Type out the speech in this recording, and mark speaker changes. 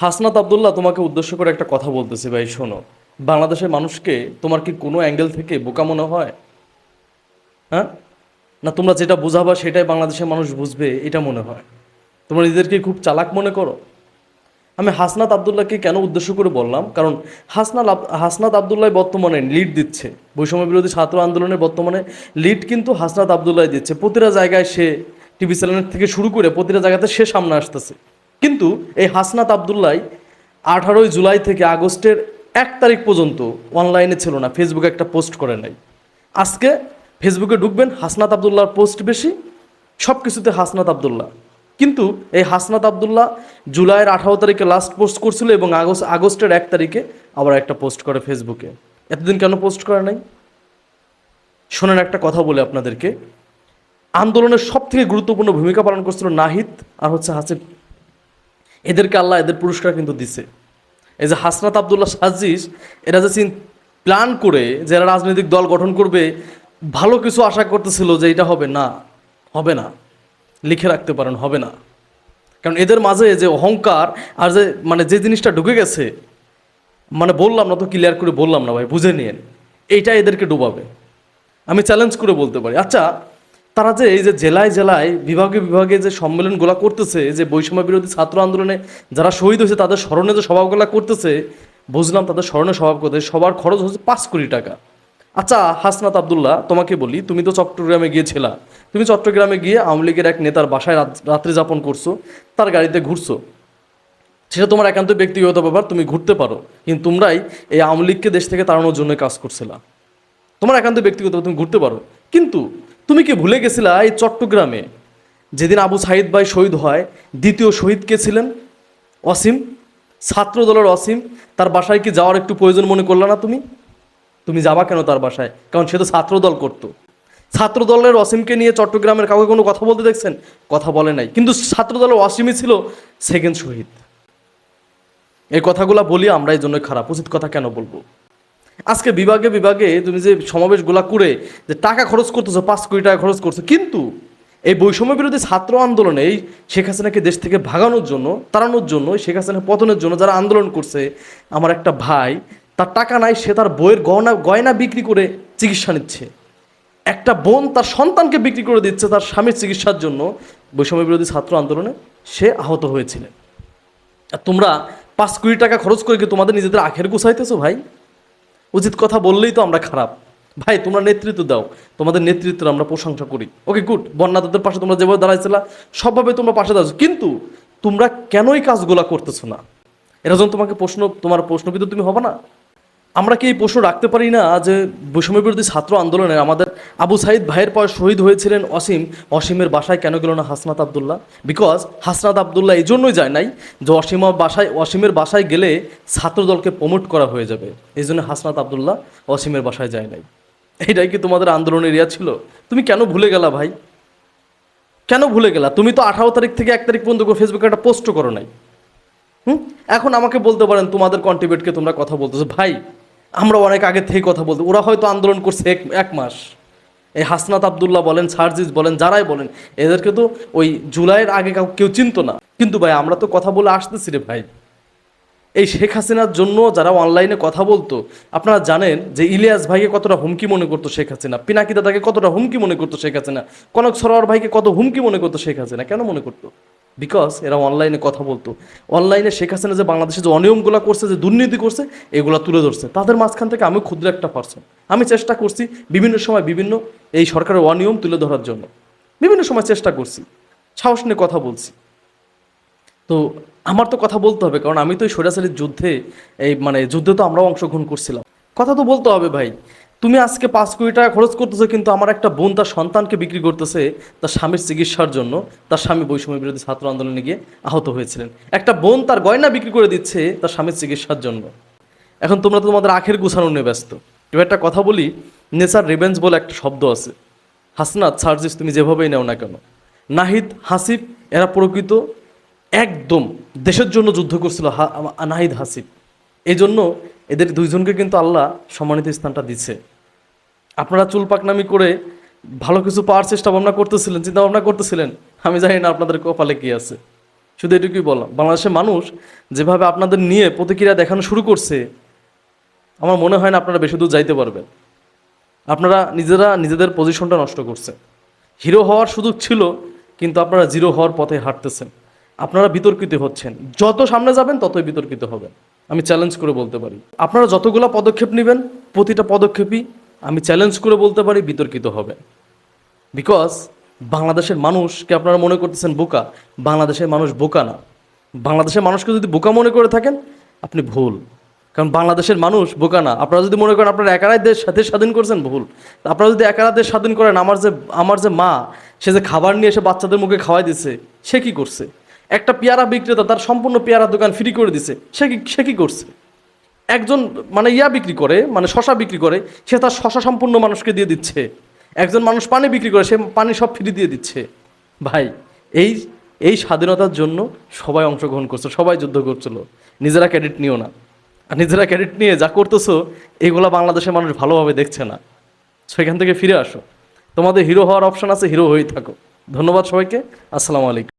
Speaker 1: হাসনাত আবদুল্লাহ তোমাকে উদ্দেশ্য করে একটা কথা বলতেছি ভাই, শোনো। বাংলাদেশের মানুষকে তোমার কি কোনো অ্যাঙ্গেল থেকে বোকা মনে হয়? হ্যাঁ? না, তোমরা যেটা বোঝাবা সেটাই বাংলাদেশের মানুষ বুঝবে, এটা মনে হয়। তোমরা নিজেদেরকে খুব চালাক মনে করো। আমি হাসনাত আবদুল্লাহকে কেন উদ্দেশ্য করে বললাম? কারণ হাসনাত হাসনাত আবদুল্লাহ বর্তমানে লিড দিচ্ছে। বৈষম্য বিরোধী ছাত্র আন্দোলনের বর্তমানে লিড কিন্তু হাসনাত আবদুল্লাহ দিচ্ছে। প্রতিটা জায়গায় সে টিভি চ্যানেল থেকে শুরু করে প্রতিটা জায়গাতে সে সামনে আসতেছে। কিন্তু এই হাসনাত আবদুল্লাহ আঠারোই জুলাই থেকে আগস্টের এক তারিখ পর্যন্ত অনলাইনে ছিল না ফেসবুকে একটা পোস্ট করে নাই। আজকে ফেসবুকে ঢুকবেন, হাসনাত আবদুল্লাহর পোস্ট বেশি সব কিছুতে হাসনাত আবদুল্লাহ। কিন্তু এই হাসনাত আবদুল্লাহ জুলাইয়ের আঠারো তারিখে লাস্ট পোস্ট করছিল এবং আগস্ট আগস্টের এক তারিখে আবার একটা পোস্ট করে ফেসবুকে এতদিন কেন পোস্ট করে নাই? শোনেন একটা কথা বলে আপনাদেরকে। আন্দোলনের সব থেকে গুরুত্বপূর্ণ ভূমিকা পালন করছিল নাহিদ আর হচ্ছে হাসিব। এদেরকে আল্লাহ এদের পুরস্কার কিন্তু দিছে। এই যে হাসনাত আবদুল্লাহ সাজিস এরা যে প্ল্যান করে যে এরা রাজনৈতিক দল গঠন করবে, ভালো কিছু আশা করতেছিল যে এটা হবে না হবে না। লিখে রাখতে পারেন, হবে না। কারণ এদের মাঝে যে অহংকার আর যে মানে যে জিনিসটা ঢুকে গেছে মানে বললাম না তো ক্লিয়ার করে বললাম না ভাই, বুঝে নিয়েন। এইটা এদেরকে ডুবাবে। আমি চ্যালেঞ্জ করে বলতে পারি। আচ্ছা তারা যে এই যে জেলায় জেলায়, বিভাগে বিভাগে যে সম্মেলনগুলো করতেছে যে বৈষম্য বিরোধী ছাত্র আন্দোলনে যারা শহীদ হয়েছে, তাদের স্মরণে যে সভাগুলো করতেছে, বুঝলাম তাদের স্মরণে স্বভাব করতে, সবার খরচ হচ্ছে পাঁচ কোটি টাকা। আচ্ছা হাসনাত আবদুল্লাহ, তোমাকে বলি, তুমি তো চট্টগ্রামে গিয়েছিলা। তুমি চট্টগ্রামে গিয়ে আওয়ামী লীগের এক নেতার বাসায় রাত- রাত্রি যাপন করছ, তার গাড়িতে ঘুরছো। সেটা তোমার একান্ত ব্যক্তিগত ব্যাপার, তুমি ঘুরতে পারো। কিন্তু তোমরাই এই আওয়ামী লীগকে দেশ থেকে তাড়ানোর জন্য কাজ করছিলা। তোমার একান্ত ব্যক্তিগত, তুমি ঘুরতে পারো। কিন্তু তুমি কি ভুলে গেছিলা এই চট্টগ্রামে? যেদিন আবু সাহিদ ভাই শহীদ হয়, দ্বিতীয় শহীদ কে ছিলেন? অসীম? ছাত্র দলের অসীম? তার বাসায় কি যাওয়ার একটু প্রয়োজন মনে করলা না তুমি? তুমি যাবা কেন তার বাসায়? কারণ সে তো ছাত্র দল করতো। ছাত্র দলের অসীমকে নিয়ে চট্টগ্রামের কাউকে কোনো কথা বলতে দেখছেন? কথা বলে নাই। কিন্তু ছাত্র দলের অসীমই ছিল সেকেন্ড শহীদ। এই কথাগুলো বলি আমরা এই জন্য খারাপ। উচিত কথা কেন বলব? আজকে বিভাগে বিভাগে তুমি যে সমাবেশগুলা করে যে টাকা খরচ করতেছো, পাঁচ কোটি টাকা খরচ করছ, কিন্তু এই বৈষম্য বিরোধী ছাত্র আন্দোলনে এই শেখ হাসিনাকে দেশ থেকে ভাগানোর জন্য, তাড়ানোর জন্য শেখ হাসিনা পতনের জন্য যারা আন্দোলন করছে, আমার একটা ভাই, তার টাকা নাই, সে তার বইয়ের গয়না গয়না বিক্রি করে চিকিৎসা নিচ্ছে। একটা বোন তার সন্তানকে বিক্রি করে দিচ্ছে তার স্বামীর চিকিৎসার জন্য, বৈষম্য বিরোধী ছাত্র আন্দোলনে সে আহত হয়েছিলেন। আর তোমরা পাঁচ কোটি টাকা খরচ করে কি তোমাদের নিজেদের আখের গুছাইতেছো ভাই? উচিত কথা বললেই তো আমরা খারাপ। ভাই, তোমরা নেতৃত্ব দাও। তোমাদের নেতৃত্ব আমরা প্রশংসা করি। ওকে গুড বন্যাদাদের পাশে তোমরা যেভাবে দাঁড়াইছিলা, সবভাবে তোমরা পাশে দাঁড়াচ্ছ কিন্তু তোমরা কেনই কাজগুলা করতেছো না? এরা যখন তোমাকে প্রশ্ন, তোমার প্রশ্ন কিন্তু তুমি হবে না। আমরা কি এই প্রশ্ন রাখতে পারি না যে বৈষম্য বিরোধী ছাত্র আন্দোলনে আমাদের আবু সাইদ ভাইয়ের পর শহীদ হয়েছিলেন অসীম, অসীমের বাসায় কেন গেল না হাসনাত আবদুল্লাহ? বিকজ হাসনাত আবদুল্লাহ এই জন্যই যায় নাই যে অসীম বাসায়, অসীমের বাসায় গেলে ছাত্র দলকে প্রমোট করা হয়ে যাবে। এই জন্য হাসনাত আবদুল্লাহ অসীমের বাসায় যায় নাই। এইটাই কি তোমাদের আন্দোলনের এরিয়া ছিল? তুমি কেন ভুলে গেলা ভাই? কেন ভুলে গেলা? তুমি তো আঠারো তারিখ থেকে এক তারিখ পর্যন্ত ফেসবুকে একটা পোস্ট করো নাই। হুম? এখন আমাকে বলতে পারেন তোমাদের কন্ট্রিবিউটকে তোমরা কথা বলতেছো। ভাই আমরা অনেক আগে থেকে কথা বলতে ওরা হয়তো আন্দোলন করছে এক এক মাস। এই হাসনাত আবদুল্লাহ বলেন, সার্জিস বলেন, যারাই বলেন, এদেরকে তো ওই জুলাইয়ের আগে কেউ চিনতো না। কিন্তু ভাই, আমরা তো কথা বলে আসতেছি রে ভাই। এই শেখ হাসিনার জন্য যারা অনলাইনে কথা বলতো, আপনারা জানেন যে ইলিয়াস ভাইকে কতটা হুমকি মনে করতো শেখ হাসিনা, পিনাকি দাদাকে কতটা হুমকি মনে করতো শেখ হাসিনা, কনক সরোয়ার ভাইকে কত হুমকি মনে করতো শেখ হাসিনা, কেন মনে করতো? বিকজ এরা অনলাইনে কথা বলতো। অনলাইনে শেখ হাসিনা যে বাংলাদেশে যে অনিয়মগুলো করছে, যে দুর্নীতি করছে, এগুলো তুলে ধরছে। তাদের মাঝখান থেকে আমি ক্ষুদ্র একটা পার্সন আমি চেষ্টা করছি বিভিন্ন সময় বিভিন্ন এই সরকারের অনিয়ম তুলে ধরার জন্য। বিভিন্ন সময় চেষ্টা করছি। সাহস নিয়ে কথা বলছি। তো আমার তো কথা বলতে হবে, কারণ আমি তো এই সৈরাচারীর যুদ্ধে, এই মানে যুদ্ধে তো আমরাও অংশগ্রহণ করছিলাম। কথা তো বলতে হবে ভাই। তুমি আজকে পাঁচ কোটি টাকা খরচ করতেছো, কিন্তু আমার একটা বোন তার সন্তানকে বিক্রি করতেছে তার স্বামীর চিকিৎসার জন্য। তার স্বামী বৈষম্য বিরোধী ছাত্র আন্দোলনে গিয়ে আহত হয়েছিলেন। একটা বোন তার গয়না বিক্রি করে দিচ্ছে তার স্বামীর চিকিৎসার জন্য। এখন তোমরা তো তোমাদের আখের গুছানো নিয়ে ব্যস্ত। এবার একটা কথা বলি, নেচার রিভেঞ্জ বলে একটা শব্দ আছে। হাসনাত, সার্জিস, তুমি যেভাবেই নেও না কেন। নাহিদ, হাসিফ, এরা প্রকৃত একদম দেশের জন্য যুদ্ধ করছিল নাহিদ, হাসিফ। এই জন্য এদের দুইজনকে কিন্তু আল্লাহ সম্মানিত স্থানটা দিচ্ছে। আপনারা চুল পাকনামি করে ভালো কিছু পাওয়ার চেষ্টা ভাবনা করতেছিলেন, চিন্তা ভাবনা করতেছিলেন, আমি জানি না আপনাদের কপালে কি আছে। শুধু এটুকুই বললাম, বাংলাদেশের মানুষ যেভাবে আপনাদের নিয়ে প্রতিক্রিয়া দেখানো শুরু করছে, আমার মনে হয় না আপনারা বেশি দূর যাইতে পারবেন। আপনারা নিজেরা নিজেদের পজিশনটা নষ্ট করছেন। হিরো হওয়ার সুযোগ ছিল, কিন্তু আপনারা জিরো হওয়ার পথে হাঁটতেছেন। আপনারা বিতর্কিত হচ্ছেন। যত সামনে যাবেন, ততই বিতর্কিত হবেন। আমি চ্যালেঞ্জ করে বলতে পারি। আপনারা যতগুলো পদক্ষেপ নেবেন, প্রতিটা পদক্ষেপই আমি চ্যালেঞ্জ করে বলতে পারি, বিতর্কিত হবে। বিকজ বাংলাদেশের মানুষকে আপনারা মনে করতেছেন বোকা, বাংলাদেশের মানুষ বোকা না। বাংলাদেশের মানুষকে যদি বোকা মনে করে থাকেন, আপনি ভুল। কারণ বাংলাদেশের মানুষ বোকা না। আপনারা যদি মনে করেন আপনারা একারাই দেশ দেশ স্বাধীন করছেন, ভুল। আপনারা যদি একারা দেশ স্বাধীন করেন, আমার যে আমার যে মা, সে যে খাবার নিয়ে এসে বাচ্চাদের মুখে খাওয়াই দিছে, সে কি করছে? একটা পেয়ারা বিক্রেতা তার সম্পূর্ণ পেয়ারা দোকান ফ্রি করে দিছে। সে কি সে কি করছে? একজন মানে ইয়া বিক্রি করে মানে শশা বিক্রি করে, সে তার শশা সম্পূর্ণ মানুষকে দিয়ে দিচ্ছে। একজন মানুষ পানি বিক্রি করে, সে পানি সব ফ্রি দিয়ে দিচ্ছে। ভাই, এই এই স্বাধীনতার জন্য সবাই অংশগ্রহণ করছে, সবাই যুদ্ধ করছিল। নিজেরা ক্রেডিট নিও না। আর নিজেরা ক্রেডিট নিয়ে যা করতেছো, এগুলা বাংলাদেশের মানুষ ভালোভাবে দেখছে না। সেখান থেকে ফিরে আসো। তোমাদের হিরো হওয়ার অপশন আছে হিরো হয়েই থাকো। ধন্যবাদ সবাইকে। আসসালামু আলাইকুম।